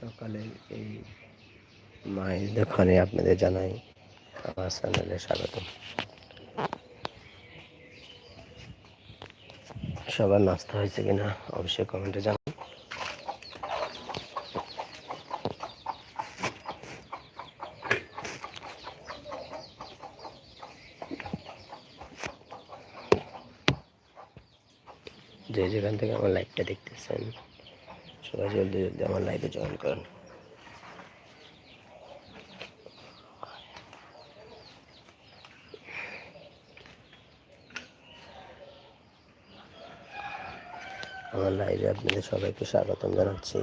সকালে এই মায়ের দোকানে আপনাদের জানাই, আমার চ্যানেলে স্বাগত সবার নাস্তা হয়েছে কিনা অবশ্যই কমেন্টে জানান। যে যেখান থেকে আমার লাইভটা দেখতেছেন সবাই জলদি জলদি আমার লাইভে জয়েন করেন। আমার লাইভে আপনাদের সবাইকে স্বাগতম জানাচ্ছি।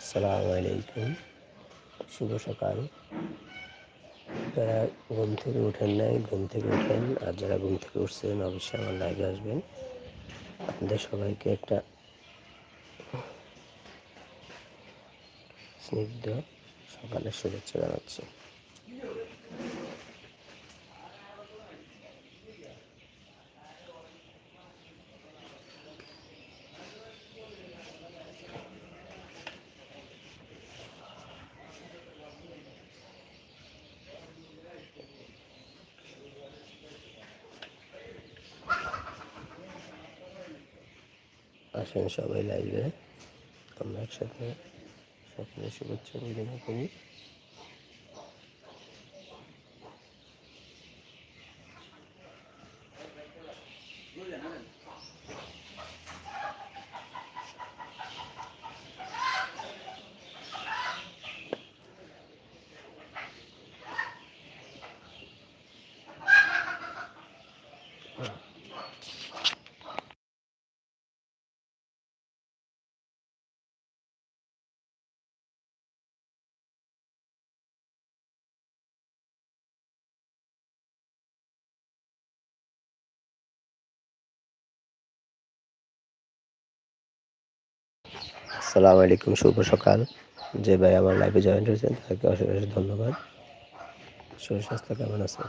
আসসালামু আলাইকুম, শুভ সকাল। যারা ঘুম থেকে উঠেন নাই, ঘুম থেকে উঠেন। আর যারা ঘুম থেকে উঠছেন, অবশ্যই আমার লাইভে আসবেন। আপনাদের সবাইকে একটা স্নিগ্ধ সকালের শুভেচ্ছা জানাচ্ছি। আসেন সবাই লাইভে আমরা একসাথে সকলের শুভেচ্ছা বিনিময় করি। আসসালামু আলাইকুম, শুভ সকাল। যে ভাই আমার লাইভে জয়েন হয়েছেন, তাকে অশেষ অশেষ ধন্যবাদ। শরীর স্বাস্থ্য, কেমন আছে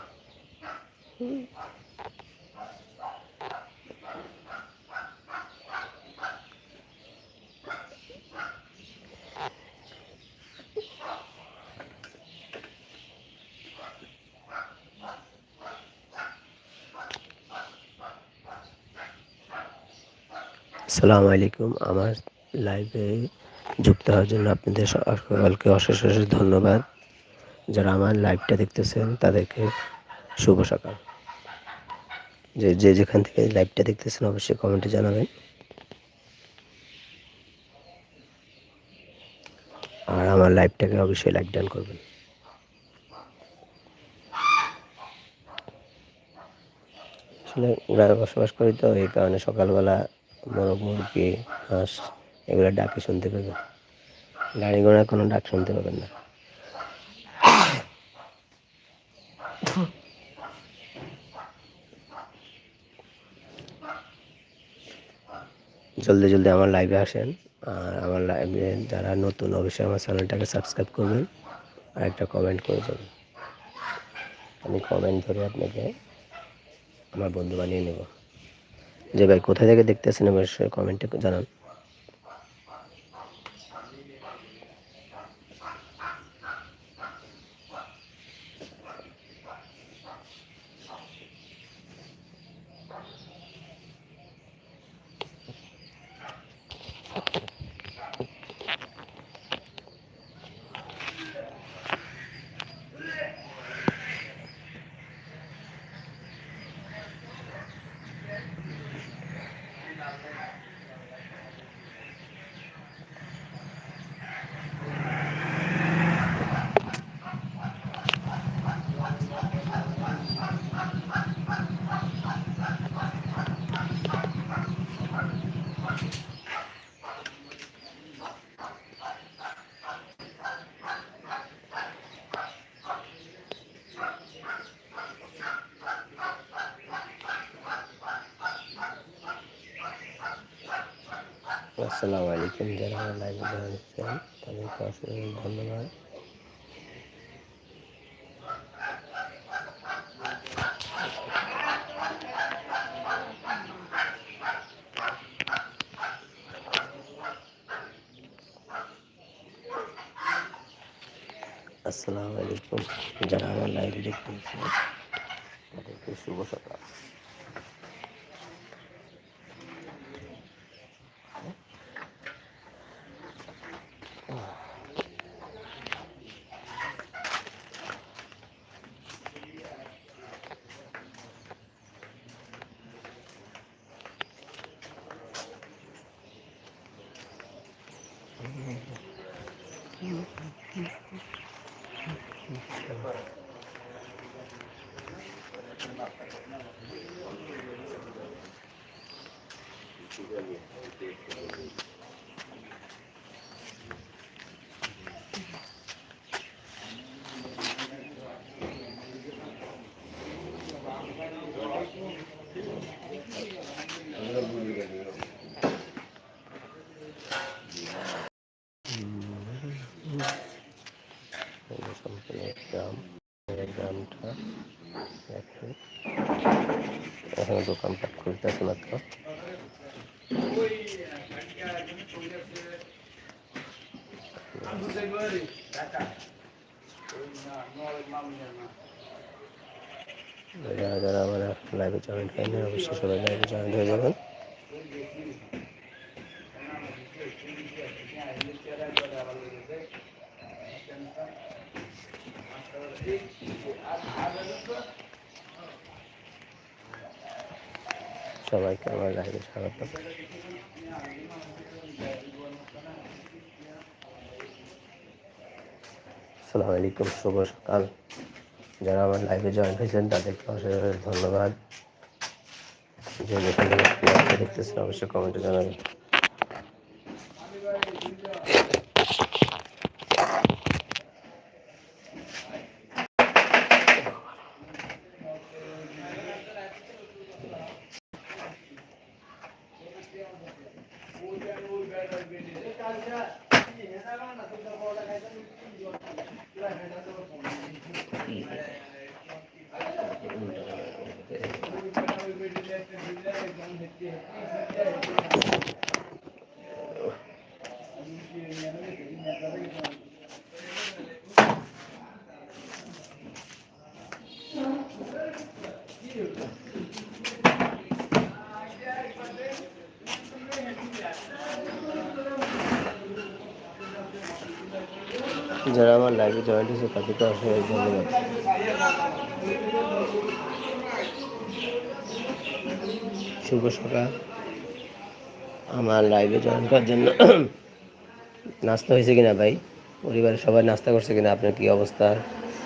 আসসালামু আলাইকুম, আমার লাইভে যুক্ত হওয়ার জন্য আপনাদের সকলকে অশেষ অশেষ ধন্যবাদ। যারা আমার লাইভটা দেখতেছেন, তাদেরকে শুভ সকাল। যে যে যেখান থেকে লাইভটা দেখতেছেন, অবশ্যই কমেন্টে জানাবেন। আর আমার লাইভটাকে অবশ্যই লাইক ডান করবেন। আসলে গ্রামে বসবাস করি তো, এই কারণে সকালবেলা মোরগ, মুরগি, হাঁস এগুলো ডাকে শুনতে পাবেন গাড়ি ঘোড়ার কোনো ডাক শুনতে পাবেন না। জলদি জলদি আমার লাইভে আসেন। আর আমার লাইভে যারা নতুন, অবশ্যই আমার চ্যানেলটাকে সাবস্ক্রাইব করবেন আর একটা কমেন্ট করে যাবেন। আমি কমেন্ট ধরে আপনাকে আমার বন্ধু বানিয়ে নেব। যে ভাই কোথায় থেকে দেখতেছেন, অবশ্যই কমেন্টে জানান। আসসালামু আলাইকুম, যারা আমার লাইভে জানাচ্ছেন তাদেরকে অসংখ্য ধন্যবাদ। আসসালামু আলাইকুম, যারা আমার লাইভ দেখতেছেন তাদেরকে শুভ সকাল। এখানে দোকানটা খুলতেছে না যারা যারা আমার লাইভে জয়েন্ট করেন অবশ্যই সবাই লাইভে জয়েন্ট হয়ে যাবেন। সবাইকে আমার লাইভে স্বাগত। আসসালামু আলাইকুম, শুভ সকাল। যারা আমার লাইভে জয়েন হয়েছেন, তাদেরকে অশেষ ধন্যবাদ। দেখতেছেন, অবশ্যই কমেন্টে জানাবেন। যারা আমার লাইভে জয়েন হয়েছে তাদেরকে অসংখ্য ধন্যবাদ। শুভ সকাল। আমার লাইভে জয়েন করার জন্য নাস্তা হয়েছে কিনা ভাই? পরিবারের সবাই নাস্তা করছে কিনা? আপনার কী অবস্থা?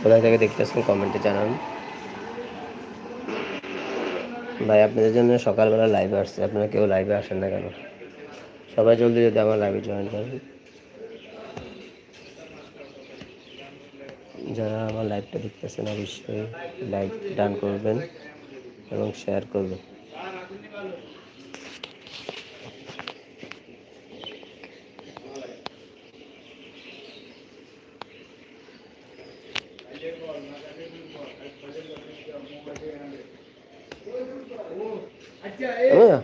কোথায় থেকে দেখতেছেন কমেন্টে জানান। ভাই, আপনাদের জন্য সকালবেলা লাইভে আসছে। আপনারা কেউ লাইভে আসেন না কেন? সবাই জলদি যদি আমার লাইভে জয়েন করেন। যারা আমার লাইভটা দেখতেছেন অবশ্যই লাইক ডান করবেন এবং শেয়ার করবেন। হ্যাঁ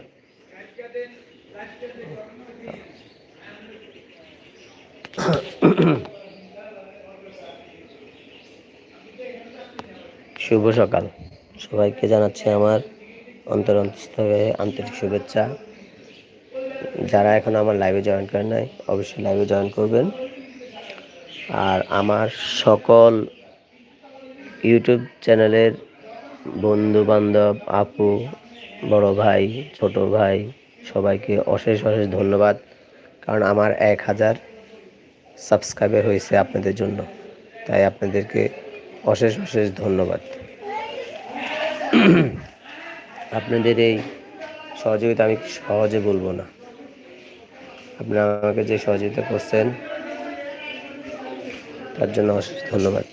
শুভ সকাল। সবাইকে জানাচ্ছি আমার অন্তর অন্তঃস্থলে আন্তরিক শুভেচ্ছা। যারা এখন আমার লাইভে জয়েন করেন নাই, অবশ্যই লাইভে জয়েন করবেন। আর আমার সকল ইউটিউব চ্যানেলের বন্ধু বান্ধব আপু, বড় ভাই, ছোট ভাই, সবাইকে অশেষ অশেষ ধন্যবাদ। কারণ আমার এক হাজার সাবস্ক্রাইবার হয়েছে আপনাদের জন্য। তাই আপনাদেরকে অশেষ অশেষ ধন্যবাদ। আপনাদের এই সহযোগিতা আমি সহজে বলব না। আপনারা আমাকে যে সহযোগিতা করছেন, তার জন্য অশেষ ধন্যবাদ।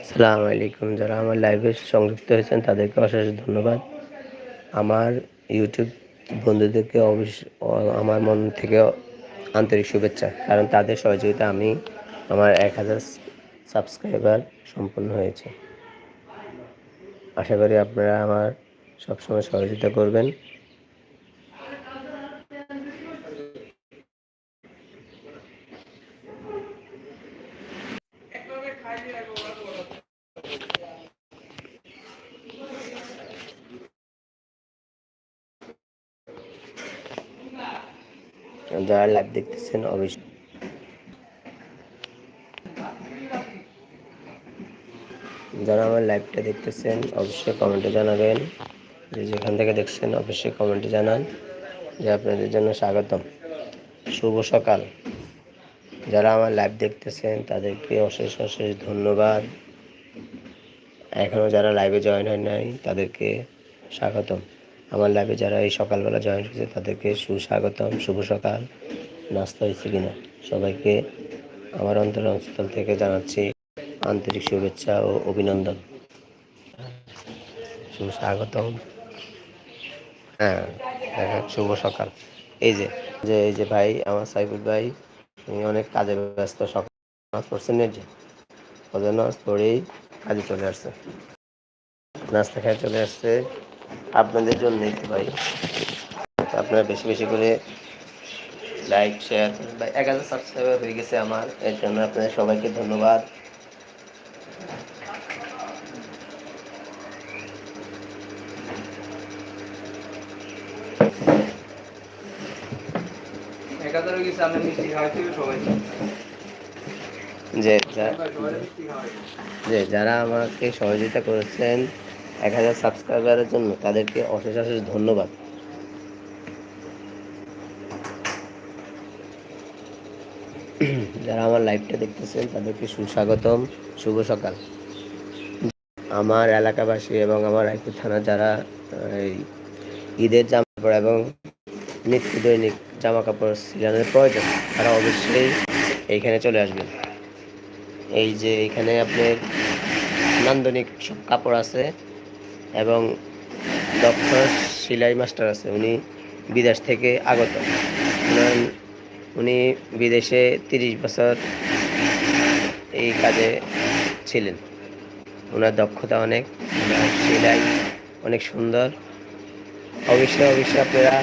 আসসালামু আলাইকুম। যারা আমার লাইভে সংযুক্ত হয়েছেন, তাদেরকে অশেষ ধন্যবাদ। আমার ইউটিউব বন্ধুদেরকে অবশ্য আমার মন থেকে আন্তরিক শুভেচ্ছা, কারণ তাদের সহযোগিতা আমি আমার এক হাজার সাবস্ক্রাইবার সম্পন্ন হয়েছে। আশা করি আপনারা আমার সবসময় সহযোগিতা করবেন। যারা লাইভ দেখতেছেন, অবশ্যই। যারা আমার লাইভটা দেখতেছেন, অবশ্যই কমেন্টে জানাবেন। যে যেখান থেকে দেখছেন, অবশ্যই কমেন্টে জানান। যে আপনাদের জন্য স্বাগতম। শুভ সকাল। যারা আমার লাইভ দেখতেছেন, তাদেরকে অশেষ অশেষ ধন্যবাদ। এখনও যারা লাইভে জয়েন হয় নাই, তাদেরকে স্বাগতম। আমার লাইভে যারা এই সকালবেলা জয়েন হয়েছে, তাদেরকে সুস্বাগতম, শুভ সকাল। নাস্তা হয়েছে কিনা? সবাইকে আমার অন্তর অঞ্চল থেকে জানাচ্ছি আন্তরিক শুভেচ্ছা ও অভিনন্দন। সুস্বাগতম হ্যাঁ শুভ সকাল। এই যে যে, এই যে ভাই, আমার সাইফুল ভাই, উনি অনেক কাজে ব্যস্ত, সকাল নামাজ পড়ছেন না যে। ওদের নামাজ পড়েই কাজে চলে আসছে। নাস্তা খেয়ে চলে আসছে। আপনাদের জন্যই তো ভাই আপনারা বেশি বেশি করে লাইক শেয়ার ভাই এক হাজার সাবস্ক্রাইবার হয়ে গেছে আমার এর জন্য আপনাদের সবাইকে ধন্যবাদ। যে যারা আমাকে সহযোগিতা করেছেন এক হাজার সাবস্ক্রাইবারের জন্য তাদেরকে অশেষ অশেষ ধন্যবাদ। যারা আমার লাইভটা দেখতেছেন, তাদেরকে সুস্বাগতম। শুভ সকাল। আমার এলাকাবাসী এবং আমার রায়পুর থানার যারা এই ঈদের জামা কাপড় এবং নিত্য দৈনিক জামা কাপড় সিলানোর প্রয়োজন, তারা অবশ্যই এইখানে চলে আসবেন। এই যে এখানে আপনার নান্দনিক সব কাপড় আছে এবং দক্ষ সেলাই মাস্টার আছে, উনি বিদেশ থেকে আগত। উনি বিদেশে তিরিশ বছর এই কাজে ছিলেন। ওনার দক্ষতা অনেক সেলাই অনেক সুন্দর। অবশ্যই অবশ্যই আপনারা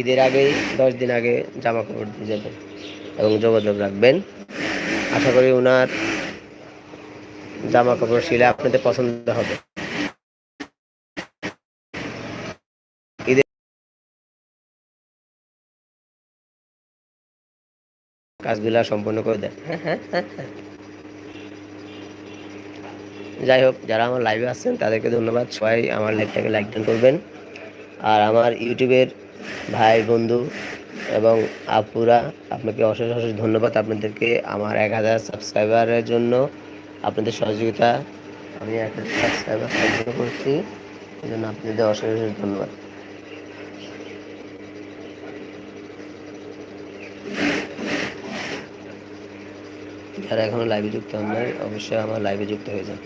ঈদের আগেই, দশ দিন আগে জামা কাপড় দিয়ে যাবেন এবং যোগাযোগ রাখবেন। আশা করি ওনার জামা কাপড় শিলে আপনাদের পছন্দ হবে। কাজগুলা সম্পন্ন করে দেন। যাই হোক, যারা আমার লাইভে আসছেন তাদেরকে ধন্যবাদ। সবাই আমার লাইভটাকে লাইক ডান করবেন। আর আমার ইউটিউবের ভাই, বন্ধু এবং আপুরা, আপনাকে অশেষ অশেষ ধন্যবাদ। আপনাদেরকে আমার এক হাজার সাবস্ক্রাইবারের জন্য আপনাদের সহযোগিতা আমি এক হাজার সাবস্ক্রাইবার সম্পূর্ণ করছি। এই জন্য আপনাদের অশেষ অশেষ ধন্যবাদ। যারা এখনও লাইভে যুক্ত হন নাই অবশ্যই আমার লাইভে যুক্ত হয়ে যান।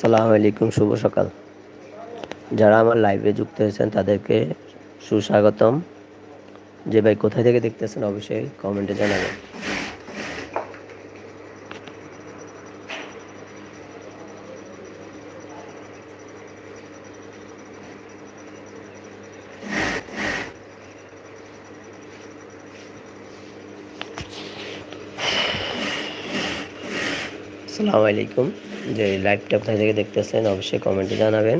সালাম আলাইকুম শুভ সকাল। যারা আমার লাইভে যুক্ত হয়েছেন তাদেরকে সুস্বাগতম। যে ভাই কোথায় থেকে দেখতেছেন অবশ্যই কমেন্টে জানাবেন। আসসালামু আলাইকুম। যে লাইভটা কোথায় থেকে দেখতেছেন, অবশ্যই কমেন্টে জানাবেন।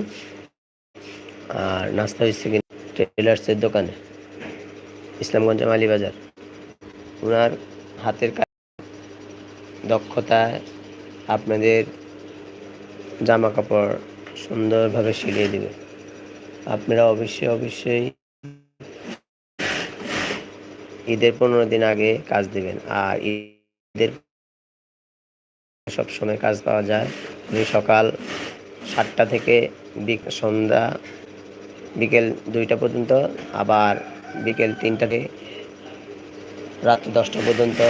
আর নাস্তা হচ্ছে কি টেলার্সের দোকানে, ইসলামগঞ্জ মালিবাজার। ওনার হাতের কাজ দক্ষতায় আপনাদের জামা কাপড় সুন্দরভাবে সিলিয়ে দিবে। আপনারা অবশ্যই অবশ্যই ঈদের পনেরো দিন আগে কাজ দিবেন। আর ঈদের সব সময় কাজ পাওয়া যায়। উনি সকাল সাতটা থেকে সন্ধ্যা বিকেল দুইটা পর্যন্ত, আবার বিকেল তিনটা থেকে রাত দশটা পর্যন্ত।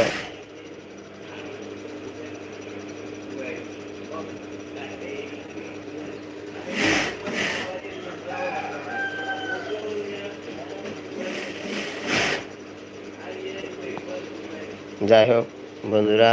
যাই হোক বন্ধুরা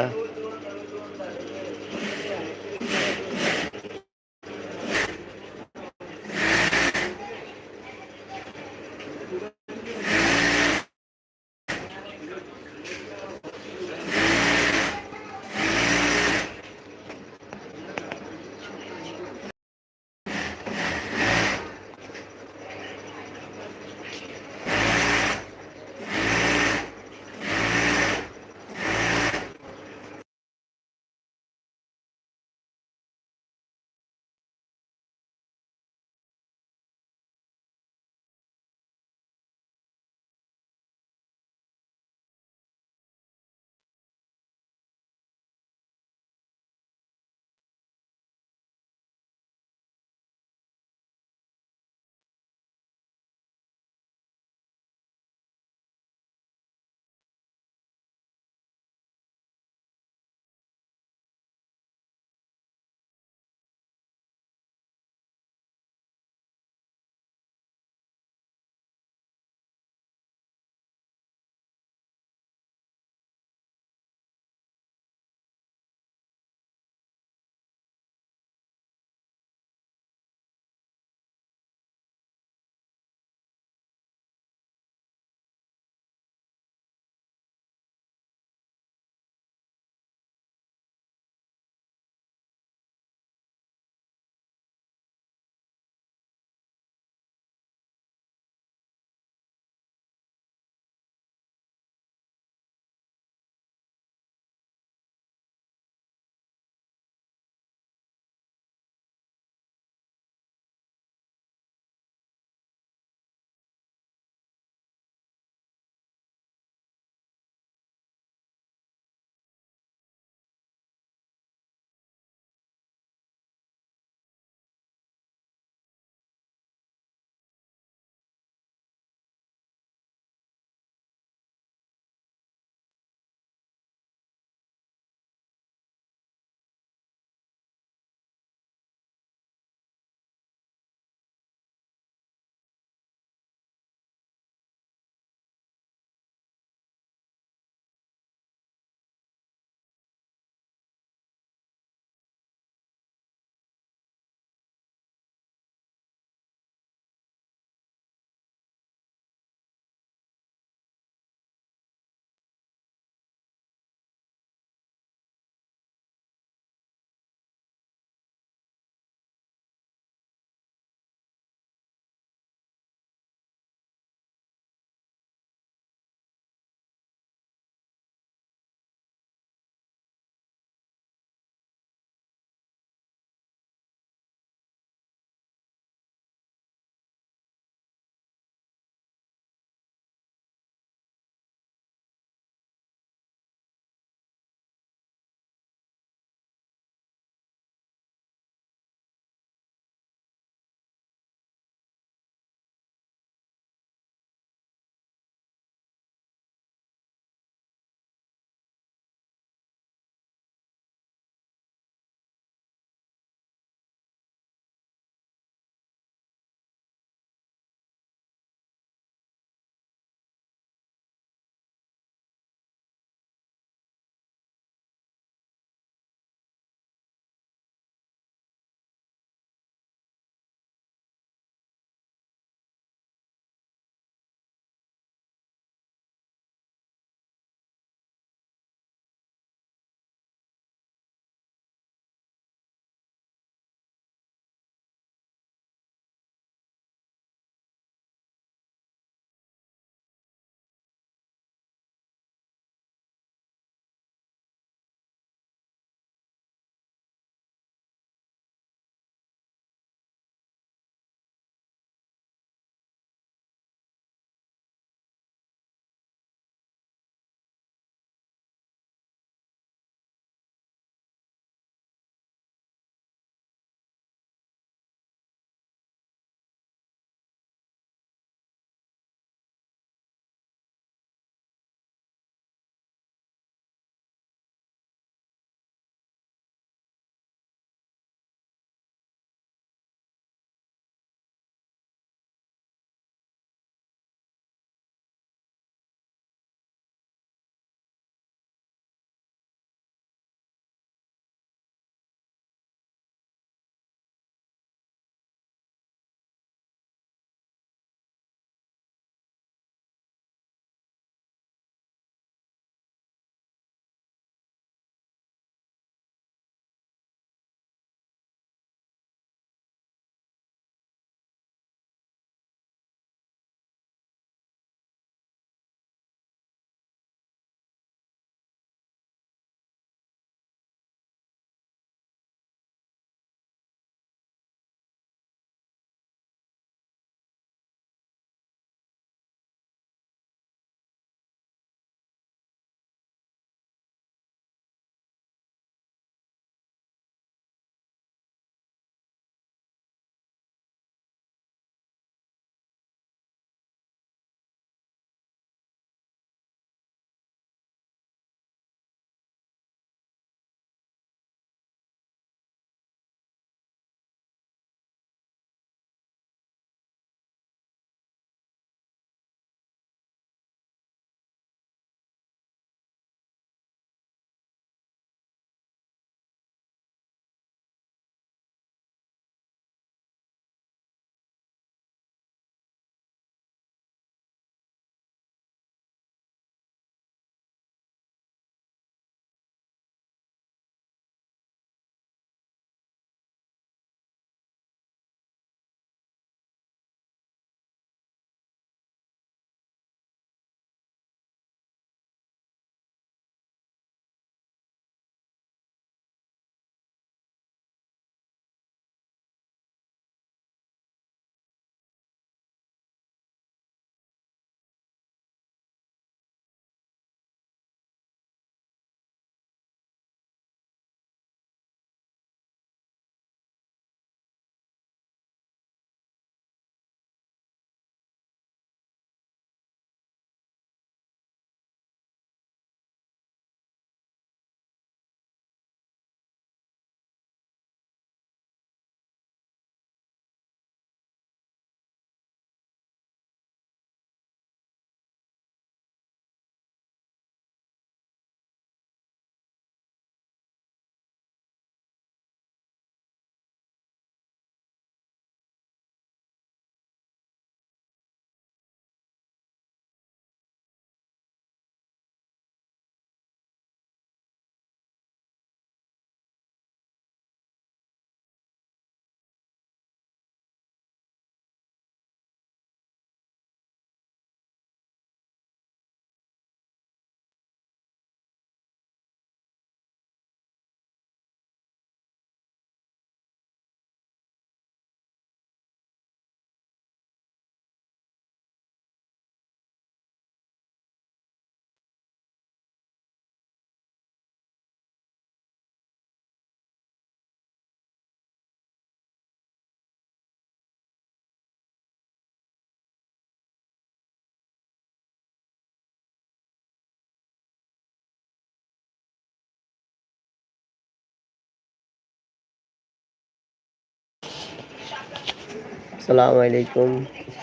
আসসালামু আলাইকুম।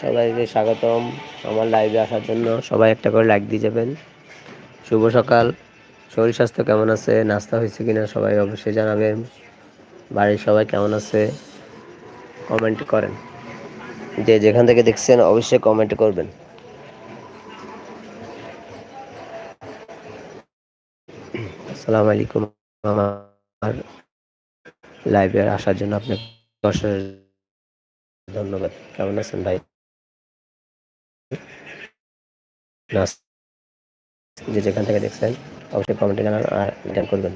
সবাইকে স্বাগতম আমার লাইভে আসার জন্য। সবাই একটা করে লাইক দিয়ে যাবেন। শুভ সকাল। শরীর স্বাস্থ্য কেমন আছে? নাস্তা হয়েছে কিনা? সবাই অবশ্যই জানাবেন। বাড়ির সবাই কেমন আছে? কমেন্ট করেন। যে যেখান থেকে দেখছেন, অবশ্যই কমেন্ট করবেন। আসসালামু আলাইকুম। আমার লাইভে আসার জন্য আপনাকে ধন্যবাদ। কেমন আছেন ভাই? যে যেখান থেকে দেখছেন অবশ্যই কমেন্টে জানান আর করবেন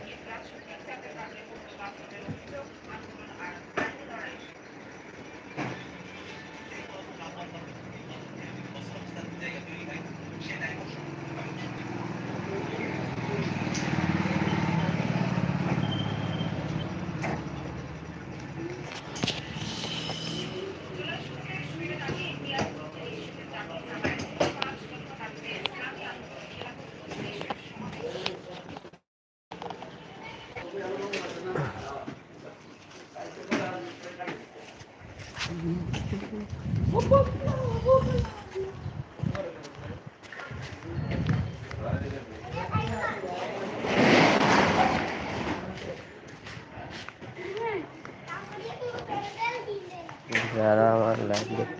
যারা আমার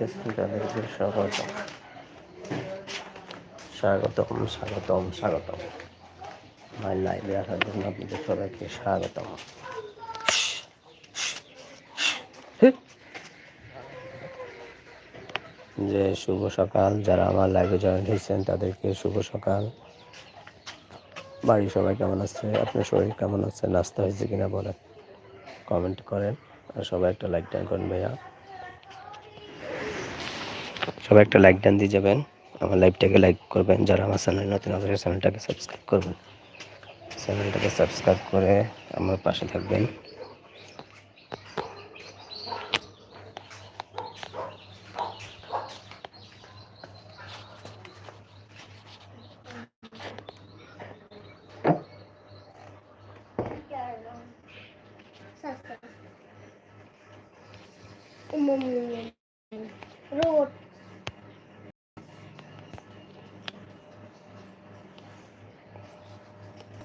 দেখতেছেন তাদেরকে স্বাগত। স্বাগতম স্বাগতম স্বাগতম। আমার লাইভে আসার জন্য আপনাদের সবাইকে স্বাগতম। যে শুভ সকাল, যারা আমার লাইভে জয়েন হয়েছেন, তাদেরকে শুভ সকাল। বাড়ির সবাই কেমন আছে? আপনার শরীর কেমন আছে? নাস্তা হয়েছে কিনা বলেন। কমেন্ট করেন। আর সবাই একটা লাইক টাইম করেন ভাইয়া। সবাই একটা লাইক ডান দিয়ে যাবেন। আমার লাইভটাকে লাইক করবেন। যারা আমার চ্যানেল নতুন আছে চ্যানেলটাকে সাবস্ক্রাইব করবেন। চ্যানেলটাকে সাবস্ক্রাইব করে আমার পাশে থাকবেন।